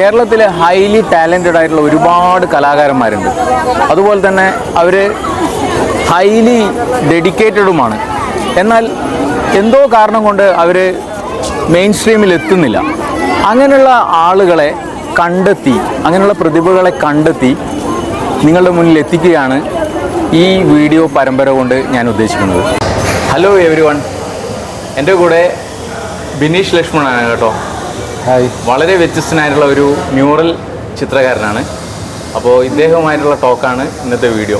കേരളത്തിലെ highly talented ആയിട്ടുള്ള ഒരുപാട് കലാകാരന്മാരുണ്ട്. അതുപോലെ തന്നെ അവർ ഹൈലി ഡെഡിക്കേറ്റഡുമാണ് എന്നാൽ എന്തോ കാരണം കൊണ്ട് അവർ മെയിൻ സ്ട്രീമിൽ എത്തുന്നില്ല. അങ്ങനെയുള്ള ആളുകളെ കണ്ടെത്തി അങ്ങനെയുള്ള പ്രതിഭകളെ കണ്ടെത്തി നിങ്ങളുടെ മുന്നിൽ എത്തിക്കുകയാണ് ഈ വീഡിയോ പരമ്പര കൊണ്ട് ഞാൻ ഉദ്ദേശിക്കുന്നത്. ഹലോ എവരി വൺ എന്റെ കൂടെ ബിനീഷ് ലക്ഷ്മണാണ് കേട്ടോ. ഹായ്. വളരെ വ്യത്യസ്തനായിട്ടുള്ള ഒരു മ്യൂറൽ ചിത്രകാരനാണ്. അപ്പോൾ ഇദ്ദേഹവുമായിട്ടുള്ള ടോക്കാണ് ഇന്നത്തെ വീഡിയോ.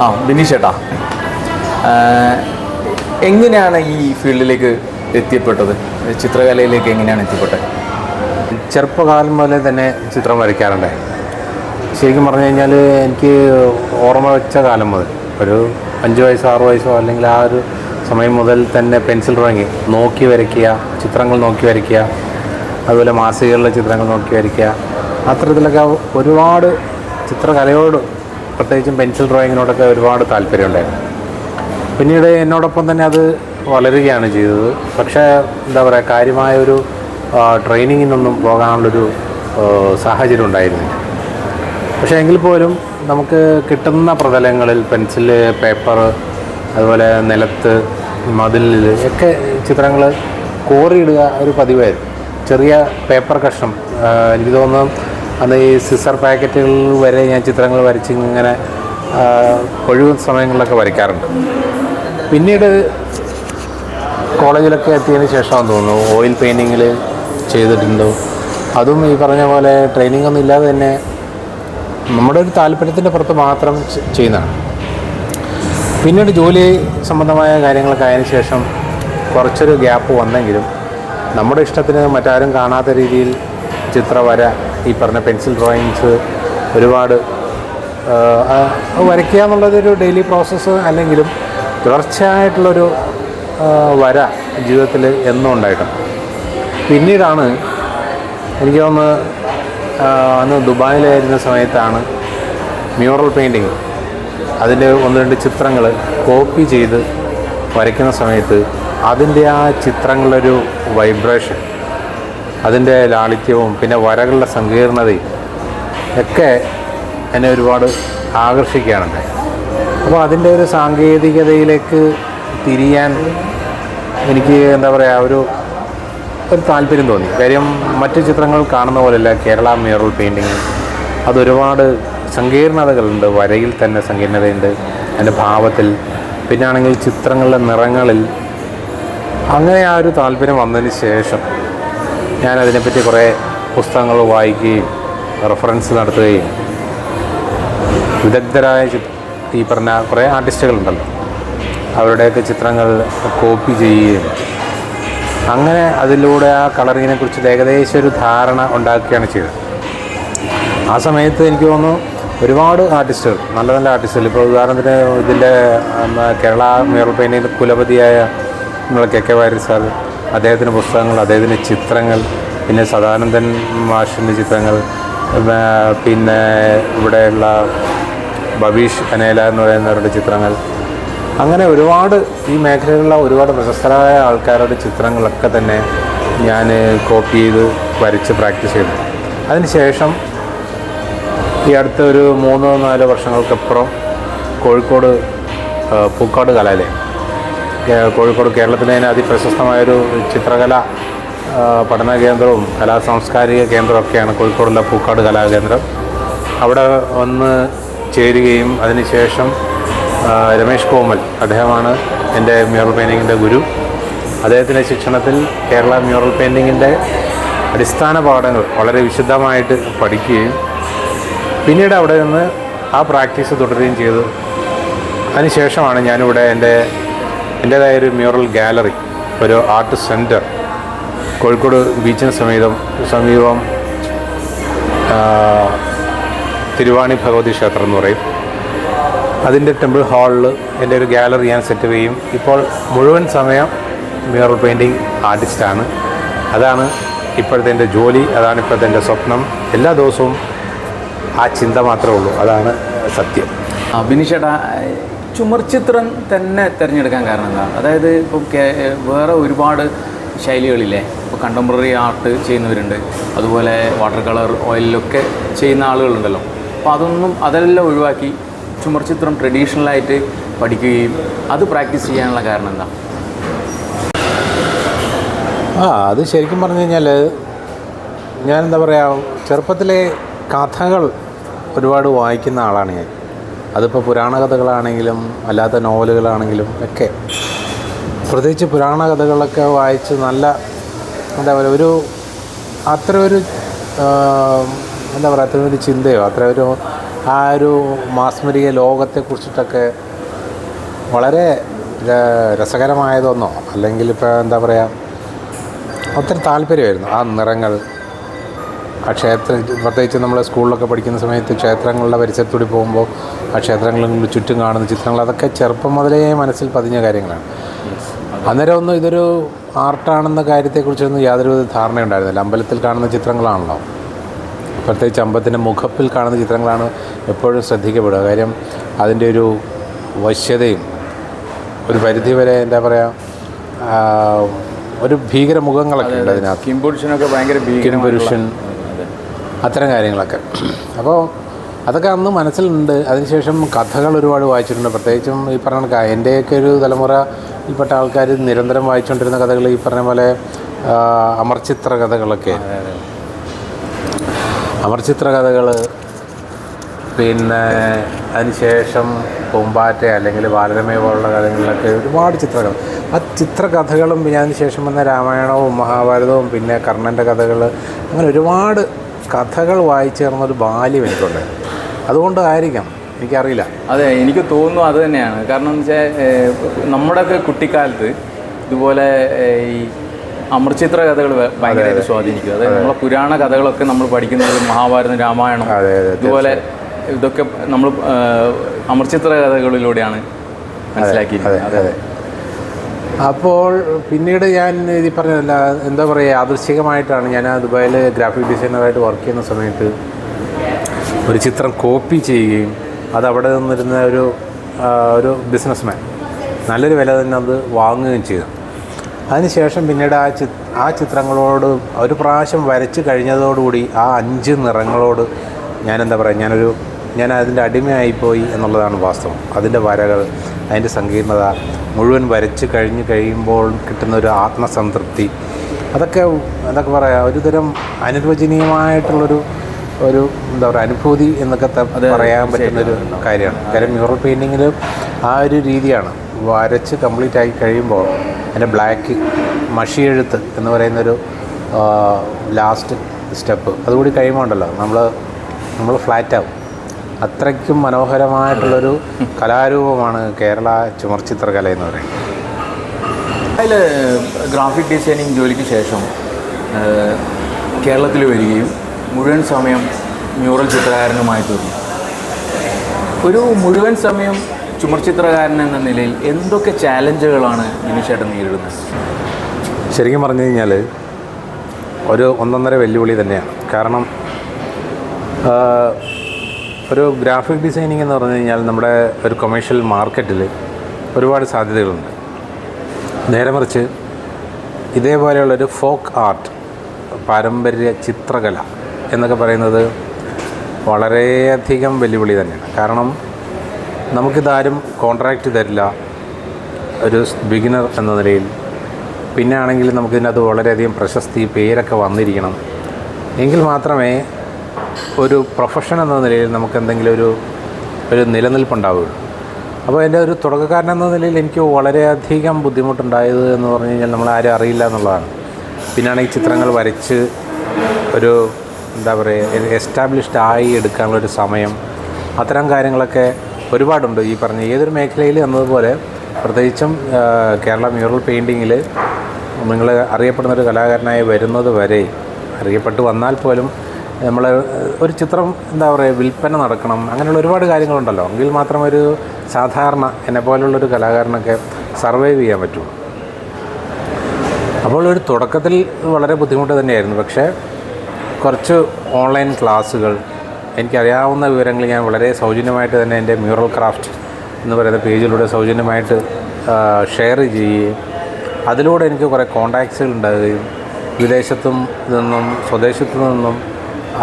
ആ ബിനീഷ് ചേട്ടാ എങ്ങനെയാണ് ഈ ഫീൽഡിലേക്ക് എത്തിപ്പെട്ടത്? ചിത്രകലയിലേക്ക് എങ്ങനെയാണ് എത്തിപ്പെട്ടത്? ചെറുപ്പകാലം മുതലേ തന്നെ ചിത്രം വരയ്ക്കാറുണ്ട്. ശരിക്കും പറഞ്ഞു കഴിഞ്ഞാൽ എനിക്ക് ഓർമ്മ വെച്ച കാലം മുതൽ. ഒരു അഞ്ച് വയസ്സോ ആറ് വയസ്സോ അല്ലെങ്കിൽ ആ ഒരു സമയം മുതൽ തന്നെ പെൻസിൽ ഡ്രോയിങ് നോക്കി വരയ്ക്കുക ചിത്രങ്ങൾ നോക്കി വരയ്ക്കുക അതുപോലെ മാസികകളിലെ ചിത്രങ്ങൾ നോക്കി വരയ്ക്കുക. അത്തരത്തിലൊക്കെ ഒരുപാട് ചിത്രകലയോട് പ്രത്യേകിച്ചും പെൻസിൽ ഡ്രോയിങ്ങിനോടൊക്കെ ഒരുപാട് താല്പര്യമുണ്ടായിരുന്നു. പിന്നീട് എന്നോടൊപ്പം തന്നെ അത് വളരുകയാണ് ചെയ്തത്. പക്ഷേ എന്താ പറയുക കാര്യമായ ഒരു ട്രെയിനിങ്ങിനൊന്നും പോകാനുള്ളൊരു സാഹചര്യം ഉണ്ടായിരുന്നില്ല. പക്ഷേ എങ്കിൽ പോലും നമുക്ക് കിട്ടുന്ന പ്രതലങ്ങളിൽ പെൻസിൽ പേപ്പർ അതുപോലെ നിലത്ത് മതിലിൽ ഒക്കെ ചിത്രങ്ങൾ കോറിയിടുക ഒരു പതിവായിരുന്നു. ചെറിയ പേപ്പർ കഷ്ണം. എനിക്ക് തോന്നുന്നു അന്ന് ഈ സിസർ പാക്കറ്റുകൾ വരെ ഞാൻ ചിത്രങ്ങൾ വരച്ച് ഇങ്ങനെ ഒഴിവ് സമയങ്ങളിലൊക്കെ വരയ്ക്കാറുണ്ട്. പിന്നീട് കോളേജിലൊക്കെ എത്തിയതിന് ശേഷമാണെന്ന് തോന്നുന്നു. ഓയിൽ പെയിന്റിങ്ങിൽ ചെയ്തിട്ടുണ്ട്? അതും ഈ പറഞ്ഞ പോലെ ട്രെയിനിങ് ഒന്നും ഇല്ലാതെ തന്നെ നമ്മുടെ ഒരു താല്പര്യത്തിന്റെ പുറത്ത് മാത്രം ചെയ്യുന്നതാണ്. പിന്നീട് ജോലി സംബന്ധമായ കാര്യങ്ങളൊക്കെ ആയതിനു ശേഷം കുറച്ചൊരു ഗ്യാപ്പ് വന്നെങ്കിലും നമ്മുടെ ഇഷ്ടത്തിന് മറ്റാരും കാണാത്ത രീതിയിൽ ചിത്രവര ഈ പറഞ്ഞ പെൻസിൽ ഡ്രോയിങ്സ് ഒരുപാട് വരയ്ക്കുക എന്നുള്ളതൊരു ഡെയിലി പ്രോസസ്സ് അല്ലെങ്കിലും തുടർച്ചയായിട്ടുള്ളൊരു വര ജീവിതത്തിൽ എന്നും ഉണ്ടായിട്ടുണ്ട്. പിന്നീടാണ് എനിക്ക് തോന്നുന്നു ആഹ്, അന്ന് ദുബായിലായിരുന്ന സമയത്താണ് മ്യൂറൽ പെയിന്റിങ് അതിന്റെ ഒന്ന് രണ്ട് ചിത്രങ്ങൾ കോപ്പി ചെയ്ത് വരയ്ക്കുന്ന സമയത്ത് അതിന്റെ ആ ചിത്രങ്ങളൊരു വൈബ്രേഷൻ അതിന്റെ ലാളിത്യവും പിന്നെ വരകളുടെ സങ്കീർണതയും ഒക്കെ എന്നെ ഒരുപാട് ആകർഷിക്കുകയാണുണ്ടായത് അപ്പോൾ അതിന്റെ ഒരു സാങ്കേതികതയിലേക്ക് തിരിയാൻ എനിക്ക് എന്താ പറയുക ഒരു ഒരു താല്പര്യം തോന്നി. കാര്യം മറ്റു ചിത്രങ്ങൾ കാണുന്ന പോലെയല്ല കേരള മ്യൂറൽ പെയിന്റിങ് അതൊരുപാട് സങ്കീർണതകളുണ്ട്. വരയിൽ തന്നെ സങ്കീർണതയുണ്ട്. അതിന്റെ ഭാവത്തിൽ. പിന്നാണെങ്കിൽ ചിത്രങ്ങളുടെ നിറങ്ങളിൽ അങ്ങനെ ആ ഒരു താല്പര്യം വന്നതിന് ശേഷം ഞാൻ അതിനെപ്പറ്റി കുറേ പുസ്തകങ്ങൾ വായിക്കുകയും റെഫറൻസ് നടത്തുകയും വിദഗ്ധരായ ഈ പറഞ്ഞ കുറേ ആർട്ടിസ്റ്റുകളുണ്ടല്ലോ. അവരുടെയൊക്കെ ചിത്രങ്ങൾ കോപ്പി ചെയ്യുകയും അങ്ങനെ അതിലൂടെ ആ കളറിങ്ങിനെ കുറിച്ച് ഏകദേശം ഒരു ധാരണ ഉണ്ടാക്കുകയാണ് ചെയ്തത്. ആ സമയത്ത് എനിക്ക് തോന്നുന്നു ഒരുപാട് ആർട്ടിസ്റ്റുകൾ നല്ല നല്ല ആർട്ടിസ്റ്റുകൾ ഇപ്പോൾ ഉദാഹരണത്തിന് ഇതിന്റെ കേരള മ്യൂറൽ പെയിന്റിങ്ങിന്റെ കുലപതിയായ നമ്മളെ കെ കെ വാര്യർ സാർ അദ്ദേഹത്തിന്റെ പുസ്തകങ്ങൾ അദ്ദേഹത്തിന്റെ ചിത്രങ്ങൾ പിന്നെ സദാനന്ദൻ മാഷിന്റെ ചിത്രങ്ങൾ പിന്നെ ഇവിടെയുള്ള ബബീഷ് അനേല എന്ന് പറയുന്നവരുടെ ചിത്രങ്ങൾ. അങ്ങനെ ഒരുപാട് ഈ മേഖലയിലുള്ള ഒരുപാട് പ്രശസ്തരായ ആൾക്കാരുടെ ചിത്രങ്ങളൊക്കെ തന്നെ ഞാൻ കോപ്പി ചെയ്ത് വരച്ച് പ്രാക്ടീസ് ചെയ്തു. അതിനുശേഷം ഈ അടുത്ത ഒരു മൂന്നോ നാലോ വർഷങ്ങൾക്കപ്പുറം കോഴിക്കോട് പൂക്കാട് കലാലയം കോഴിക്കോട് കേരളത്തിലെ തന്നെ അതിപ്രശസ്തമായൊരു ചിത്രകല പഠന കേന്ദ്രവും കലാ സാംസ്കാരിക കേന്ദ്രമൊക്കെയാണ് കോഴിക്കോടുള്ള പൂക്കാട് കലാകേന്ദ്രം. അവിടെ വന്ന് ചേരുകയും അതിനുശേഷം രമേഷ് കോമൽ അദ്ദേഹമാണ് എന്റെ മ്യൂറൽ പെയിന്റിങ്ങിന്റെ ഗുരു. അദ്ദേഹത്തിന്റെ ശിക്ഷണത്തിൽ കേരള മ്യൂറൽ പെയിന്റിങ്ങിന്റെ അടിസ്ഥാന പാഠങ്ങൾ വളരെ വിശുദ്ധമായിട്ട് പഠിക്കുകയും പിന്നീട് അവിടെ നിന്ന് ആ പ്രാക്ടീസ് തുടരുകയും ചെയ്തു. അതിനുശേഷമാണ് ഞാനിവിടെ എന്റെ എന്റേതായൊരു മ്യൂറൽ ഗാലറി ഒരു ആർട്ട് സെന്റർ കോഴിക്കോട് ബീച്ചിന് സമീപം സമീപം തിരുവാണി ഭഗവതി ക്ഷേത്രം എന്ന് പറയും. അതിന്റെ ടെമ്പിൾ ഹാളിൽ എന്റെ ഒരു ഗാലറി ഞാൻ സെറ്റ് ചെയ്യും ഇപ്പോൾ മുഴുവൻ സമയം മ്യൂറൽ പെയിന്റിങ് ആർട്ടിസ്റ്റാണ് അതാണ് ഇപ്പോഴത്തെ എന്റെ ജോലി അതാണ് ഇപ്പോഴത്തെ എന്റെ സ്വപ്നം. എല്ലാ ദിവസവും ആ ചിന്ത മാത്രമേ ഉള്ളൂ. അതാണ് സത്യം. ചുമർചിത്രം ചുമർ ചിത്രം തന്നെ തിരഞ്ഞെടുക്കാൻ കാരണം എന്താ? അതായത് ഇപ്പോൾ വേറെ ഒരുപാട് ശൈലികളില്ലേ? ഇപ്പോൾ കണ്ടംപററി ആർട്ട് ചെയ്യുന്നവരുണ്ട്. അതുപോലെ വാട്ടർ കളർ ഓയിലൊക്കെ ചെയ്യുന്ന ആളുകളുണ്ടല്ലോ. അപ്പോൾ അതൊന്നും അതെല്ലാം ഒഴിവാക്കി ചുമർ ചിത്രം ട്രഡീഷണലായിട്ട് പഠിക്കുകയും അത് പ്രാക്ടീസ് ചെയ്യാനുള്ള കാരണം എന്താ? ആ അത് ശരിക്കും പറഞ്ഞു കഴിഞ്ഞാൽ ഞാൻ എന്താ പറയുക ചെറുപ്പത്തിലെ കഥകൾ ഒരുപാട് വായിക്കുന്ന ആളാണ് ഞാൻ. അതിപ്പോൾ പുരാണ കഥകളാണെങ്കിലും അല്ലാത്ത നോവലുകളാണെങ്കിലും ഒക്കെ. പ്രത്യേകിച്ച് പുരാണ കഥകളൊക്കെ വായിച്ച് നല്ല എന്താ പറയുക ഒരു അത്ര ഒരു എന്താ പറയുക അത്ര ഒരു ചിന്തയോ അത്ര ഒരു ആ ഒരു മാസ്മരിക ലോകത്തെക്കുറിച്ചിട്ടൊക്കെ വളരെ രസകരമായതൊന്നോ അല്ലെങ്കിൽ ഇപ്പോൾ എന്താ പറയുക ഒത്തിരി താല്പര്യമായിരുന്നു. ആ നിറങ്ങൾ ആ ക്ഷേത്ര പ്രത്യേകിച്ച് നമ്മൾ സ്കൂളിലൊക്കെ പഠിക്കുന്ന സമയത്ത് ക്ഷേത്രങ്ങളുടെ പരിസരത്തൂടി പോകുമ്പോൾ ആ ക്ഷേത്രങ്ങളിൽ ചുറ്റും കാണുന്ന ചിത്രങ്ങൾ അതൊക്കെ ചെറുപ്പം മുതലേ മനസ്സിൽ പതിഞ്ഞ കാര്യങ്ങളാണ്. അന്നേരം ഒന്നും ഇതൊരു ആർട്ടാണെന്ന കാര്യത്തെക്കുറിച്ചൊന്നും യാതൊരു ധാരണയുണ്ടായിരുന്നില്ല. അമ്പലത്തിൽ കാണുന്ന ചിത്രങ്ങളാണല്ലോ. പ്രത്യേകിച്ച് അമ്പലത്തിന്റെ മുഖപ്പിൽ കാണുന്ന ചിത്രങ്ങളാണ് എപ്പോഴും ശ്രദ്ധിക്കപ്പെടുക. കാര്യം അതിന്റെ ഒരു വശ്യതയും ഒരു പരിധി വരെ എന്താ പറയുക ഒരു ഭീകര മുഖങ്ങളൊക്കെ ഉണ്ട് അതിനകത്ത്. കിംപുരുഷനൊക്കെ ഭയങ്കര ഭീകര കിംപുരുഷൻ അത്തരം കാര്യങ്ങളൊക്കെ. അപ്പോൾ അതൊക്കെ അന്ന് മനസ്സിലുണ്ട്. അതിനുശേഷം കഥകൾ ഒരുപാട് വായിച്ചിട്ടുണ്ട്. പ്രത്യേകിച്ചും ഈ പറഞ്ഞ കണക്ക് എന്റെയൊക്കെ ഒരു തലമുറയിൽപ്പെട്ട ആൾക്കാർ നിരന്തരം വായിച്ചുകൊണ്ടിരുന്ന കഥകൾ ഈ പറഞ്ഞ പോലെ അമർചിത്ര കഥകളൊക്കെ. അമർചിത്ര കഥകൾ പിന്നെ അതിനുശേഷം പൂമ്പാറ്റ അല്ലെങ്കിൽ ബാലരമയ പോലുള്ള കാര്യങ്ങളിലൊക്കെ ഒരുപാട് ചിത്രകഥ ആ ചിത്രകഥകളും പിന്നെ അതിനുശേഷം വന്ന രാമായണവും മഹാഭാരതവും പിന്നെ കർണന്റെ കഥകൾ അങ്ങനെ ഒരുപാട് കഥകൾ വായിച്ചു ചേർന്നൊരു ബാല്യം എനിക്കുണ്ട്. അതുകൊണ്ടായിരിക്കാം എനിക്കറിയില്ല. അതെ എനിക്ക് തോന്നുന്നു അത് തന്നെയാണ്. കാരണം എന്ന് വെച്ചാൽ നമ്മുടെയൊക്കെ കുട്ടിക്കാലത്ത് ഇതുപോലെ ഈ അമൃചിത്ര കഥകൾ ഭയങ്കരമായിട്ട് സ്വാധീനിക്കും. അതായത് നമ്മളെ പുരാണ കഥകളൊക്കെ നമ്മൾ പഠിക്കുന്നത് മഹാഭാരതം രാമായണം ഇതുപോലെ ഇതൊക്കെ നമ്മൾ അമൃചിത്ര കഥകളിലൂടെയാണ് മനസ്സിലാക്കിയിരിക്കുന്നത് അതെ അപ്പോൾ പിന്നീട് ഞാൻ ഈ പറഞ്ഞതല്ല എന്താ പറയുക യാദൃശ്ചികമായിട്ടാണ് ഞാൻ ദുബായിൽ ഗ്രാഫിക് ഡിസൈനറായിട്ട് വർക്ക് ചെയ്യുന്ന സമയത്ത് ഒരു ചിത്രം കോപ്പി ചെയ്യുകയും അത് അവിടെ നിന്നിരുന്ന ഒരു ഒരു ബിസിനസ്മാൻ നല്ലൊരു വില തന്നെ അത് വാങ്ങുകയും ചെയ്തു. അതിനുശേഷം പിന്നീട് ആ ചി ആ ചിത്രങ്ങളോട് ഒരു പ്രാവശ്യം വരച്ച് കഴിഞ്ഞതോടുകൂടി ആ അഞ്ച് നിറങ്ങളോട് ഞാൻ എന്താ പറയുക ഞാനൊരു ഞാൻ അതിന്റെ അടിമയായിപ്പോയി എന്നുള്ളതാണ് വാസ്തവം. അതിന്റെ വരകൾ അതിന്റെ സങ്കീർണത മുഴുവൻ വരച്ച് കഴിഞ്ഞ് കഴിയുമ്പോൾ കിട്ടുന്ന ഒരു ആത്മസംതൃപ്തി. അതൊക്കെ എന്തൊക്കെ പറയാം. ഒരുതരം അനിർവചനീയമായിട്ടുള്ളൊരു ഒരു എന്താ പറയുക അനുഭൂതി എന്നൊക്കെ പറയാൻ പറ്റുന്ന ഒരു കാര്യമാണ്. കാര്യം മ്യൂറൽ പെയിന്റിങ്ങിൽ ആ ഒരു രീതിയാണ്. വരച്ച് കംപ്ലീറ്റ് ആയി കഴിയുമ്പോൾ അതിന്റെ ബ്ലാക്ക് മഷിയെഴുത്ത് എന്ന് പറയുന്നൊരു ലാസ്റ്റ് സ്റ്റെപ്പ്. അതുകൂടി കഴിയുമ്പോൾ ഉണ്ടല്ലോ നമ്മൾ നമ്മൾ ഫ്ലാറ്റാവും. അത്രയ്ക്കും മനോഹരമായിട്ടുള്ളൊരു കലാരൂപമാണ് കേരള ചുമർചിത്രകല എന്ന് പറയുന്നത്. അതിൽ ഗ്രാഫിക് ഡിസൈനിങ് ജോലിക്ക് ശേഷം കേരളത്തിൽ വരികയും മുഴുവൻ സമയം മ്യൂറൽ ചിത്രകാരനുമായി തീർന്നു. ഒരു മുഴുവൻ സമയം ചുമർ ചിത്രകാരൻ എന്ന നിലയിൽ എന്തൊക്കെ ചാലഞ്ചുകളാണ് നിമിഷേട്ടൻ നേരിടുന്നത്? ശരിക്കും പറഞ്ഞു കഴിഞ്ഞാൽ ഒരു ഒന്നൊന്നര വെല്ലുവിളി തന്നെയാണ്. കാരണം ഒരു ഗ്രാഫിക് ഡിസൈനിങ് എന്ന് പറഞ്ഞു കഴിഞ്ഞാൽ നമ്മുടെ ഒരു കൊമേഴ്ഷ്യൽ മാർക്കറ്റിൽ ഒരുപാട് സാധ്യതകളുണ്ട്. നേരെ മറിച്ച് ഇതേപോലെയുള്ളൊരു ഫോക്ക് ആർട്ട് പാരമ്പര്യ ചിത്രകല എന്നൊക്കെ പറയുന്നത് വളരെയധികം വെല്ലുവിളി തന്നെയാണ്. കാരണം നമുക്കിതാരും കോൺട്രാക്റ്റ് തരില്ല ഒരു ബിഗിനർ എന്ന നിലയിൽ. പിന്നെ ആണെങ്കിൽ നമുക്കിതിനകത്ത് വളരെയധികം പ്രശസ്തി പേരൊക്കെ വന്നിരിക്കണം. എങ്കിൽ മാത്രമേ ഒരു പ്രൊഫഷൻ എന്ന നിലയിൽ നമുക്ക് എന്തെങ്കിലും ഒരു ഒരു നിലനിൽപ്പുണ്ടാവുകയുള്ളൂ അപ്പോൾ എന്റെ ഒരു തുടക്കക്കാരൻ എന്ന നിലയിൽ എനിക്ക് വളരെയധികം ബുദ്ധിമുട്ടുണ്ടായത് എന്ന് പറഞ്ഞു കഴിഞ്ഞാൽ നമ്മളാരും അറിയില്ല എന്നുള്ളതാണ്. പിന്നെയാണ് ഈ ചിത്രങ്ങൾ വരച്ച് ഒരു എന്താ പറയുക എസ്റ്റാബ്ലിഷ്ഡ് ആയി എടുക്കാനുള്ളൊരു സമയം. അത്തരം കാര്യങ്ങളൊക്കെ ഒരുപാടുണ്ട്. ഈ പറഞ്ഞ ഏതൊരു മേഖലയിൽ എന്നതുപോലെ പ്രത്യേകിച്ചും കേരള മ്യൂറൽ പെയിന്റിങ്ങിൽ നിങ്ങൾ അറിയപ്പെടുന്ന ഒരു കലാകാരനായി വരുന്നത് വരെ അറിയപ്പെട്ട് വന്നാൽ പോലും നമ്മൾ ഒരു ചിത്രം എന്താ പറയുക വിൽപ്പന നടക്കണം അങ്ങനെയുള്ള ഒരുപാട് കാര്യങ്ങളുണ്ടല്ലോ. എങ്കിൽ മാത്രം ഒരു സാധാരണ എന്നെ പോലുള്ളൊരു കലാകാരനൊക്കെ സർവൈവ് ചെയ്യാൻ പറ്റുള്ളൂ അപ്പോൾ ഒരു തുടക്കത്തിൽ വളരെ ബുദ്ധിമുട്ട് തന്നെയായിരുന്നു. പക്ഷേ കുറച്ച് ഓൺലൈൻ ക്ലാസ്സുകൾ എനിക്കറിയാവുന്ന വിവരങ്ങൾ ഞാൻ വളരെ സൗജന്യമായിട്ട് തന്നെ എന്റെ മ്യൂറൽ ക്രാഫ്റ്റ് എന്ന് പറയുന്ന പേജിലൂടെ സൗജന്യമായിട്ട് ഷെയർ ചെയ്യുകയും അതിലൂടെ എനിക്ക് കുറേ കോണ്ടാക്ട്സുകൾ ഉണ്ടാകുകയും വിദേശത്തും നിന്നും സ്വദേശത്തു നിന്നും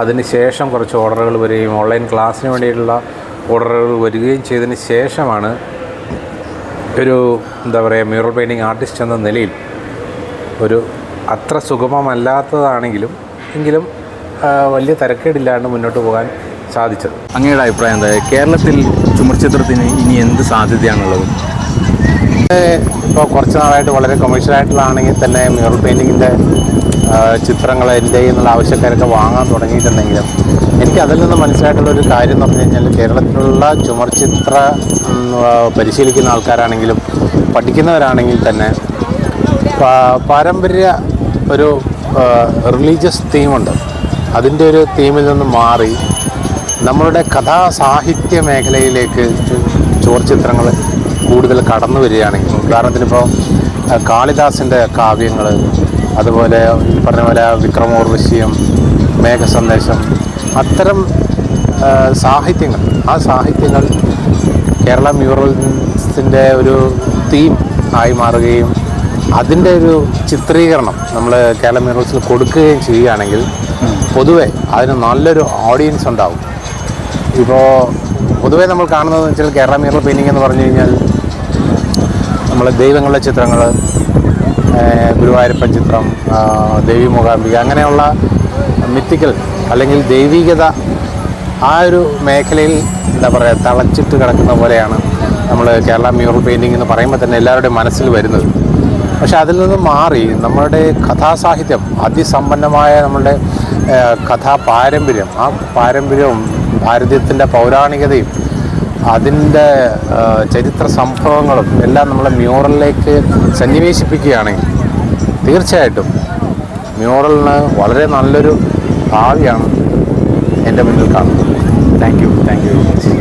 അതിന് ശേഷം കുറച്ച് ഓർഡറുകൾ വരികയും ഓൺലൈൻ ക്ലാസ്സിന് വേണ്ടിയിട്ടുള്ള ഓർഡറുകൾ വരികയും ചെയ്തതിന് ശേഷമാണ് ഒരു എന്താ പറയുക മ്യൂറൽ പെയിന്റിങ് ആർട്ടിസ്റ്റ് എന്ന നിലയിൽ ഒരു അത്ര സുഗമമല്ലാത്തതാണെങ്കിലും എങ്കിലും വലിയ തിരക്കേടില്ലാണ്ട് മുന്നോട്ട് പോകാൻ സാധിച്ചത്. അങ്ങയുടെ അഭിപ്രായം എന്താ? കേരളത്തിൽ ചുമർചിത്രത്തിന് ഇനി എന്ത് സാധ്യതയാണുള്ളത്? ഇപ്പോൾ കുറച്ച് നാളായിട്ട് വളരെ കൊമേഴ്ഷ്യലായിട്ടുള്ളതാണെങ്കിൽ തന്നെ മ്യൂറൽ പെയിന്റിങ്ങിന്റെ ചിത്രങ്ങൾ എന്റെ എന്നുള്ള ആവശ്യക്കാരൊക്കെ വാങ്ങാൻ തുടങ്ങിയിട്ടുണ്ടെങ്കിലും എനിക്ക് അതിൽ നിന്ന് മനസ്സിലായിട്ടുള്ള ഒരു കാര്യം എന്ന് പറഞ്ഞു കഴിഞ്ഞാൽ കേരളത്തിലുള്ള ചുമർചിത്ര പരിശീലിക്കുന്ന ആൾക്കാരാണെങ്കിലും പഠിക്കുന്നവരാണെങ്കിൽ തന്നെ പാരമ്പര്യ ഒരു റിലീജിയസ് തീമുണ്ട് അതിന്റെ ഒരു തീമിൽ നിന്ന് മാറി നമ്മളുടെ കഥാസാഹിത്യ മേഖലയിലേക്ക് ചുവർ ചിത്രങ്ങൾ കൂടുതൽ കടന്നു വരികയാണെങ്കിൽ ഉദാഹരണത്തിനിപ്പോൾ കാളിദാസിന്റെ കാവ്യങ്ങൾ അതുപോലെ പറഞ്ഞ പോലെ വിക്രമോർവശിയം മേഘസന്ദേശം അത്തരം സാഹിത്യങ്ങൾ. ആ സാഹിത്യങ്ങൾ കേരള മ്യൂറൽസിന്റെ ഒരു തീം ആയി മാറുകയും അതിന്റെ ഒരു ചിത്രീകരണം നമ്മൾ കേരള മ്യൂറൽസിൽ കൊടുക്കുകയും ചെയ്യുകയാണെങ്കിൽ പൊതുവെ അതിന് നല്ലൊരു ഓഡിയൻസ് ഉണ്ടാവും. ഇപ്പോൾ പൊതുവേ നമ്മൾ കാണുന്നതെന്ന് വെച്ചാൽ കേരള മ്യൂറൽ പെയിന്റിംഗ് എന്ന് പറഞ്ഞു കഴിഞ്ഞാൽ നമ്മൾ ദൈവങ്ങളുടെ ചിത്രങ്ങൾ ഗുരുവായൂരപ്പൻ ചിത്രം ദേവി മൂകാംബിക അങ്ങനെയുള്ള മിത്തിക്കൽ അല്ലെങ്കിൽ ദൈവികത ആ ഒരു മേഖലയിൽ എന്താ പറയുക തളച്ചിട്ട് കിടക്കുന്ന പോലെയാണ് നമ്മൾ കേരള മ്യൂറൽ പെയിന്റിംഗ് എന്ന് പറയുമ്പോൾ തന്നെ എല്ലാവരുടെയും മനസ്സിൽ വരുന്നത്. പക്ഷെ അതിൽ നിന്ന് മാറി നമ്മളുടെ കഥാസാഹിത്യം അതിസമ്പന്നമായ നമ്മളുടെ ആ, കഥാ പാരമ്പര്യം ആ പാരമ്പര്യവും ഭാരതീയത്തിന്റെ പൗരാണികതയും അതിന്റെ ചരിത്ര സംഭവങ്ങളും എല്ലാം നമ്മളെ മ്യൂറലിലേക്ക് സന്നിവേശിപ്പിക്കുകയാണെങ്കിൽ തീർച്ചയായിട്ടും മ്യൂറലിന് വളരെ നല്ലൊരു ഭാവിയാണ് എന്റെ മുന്നിൽ കാണുന്നത്. Thank you thank you very much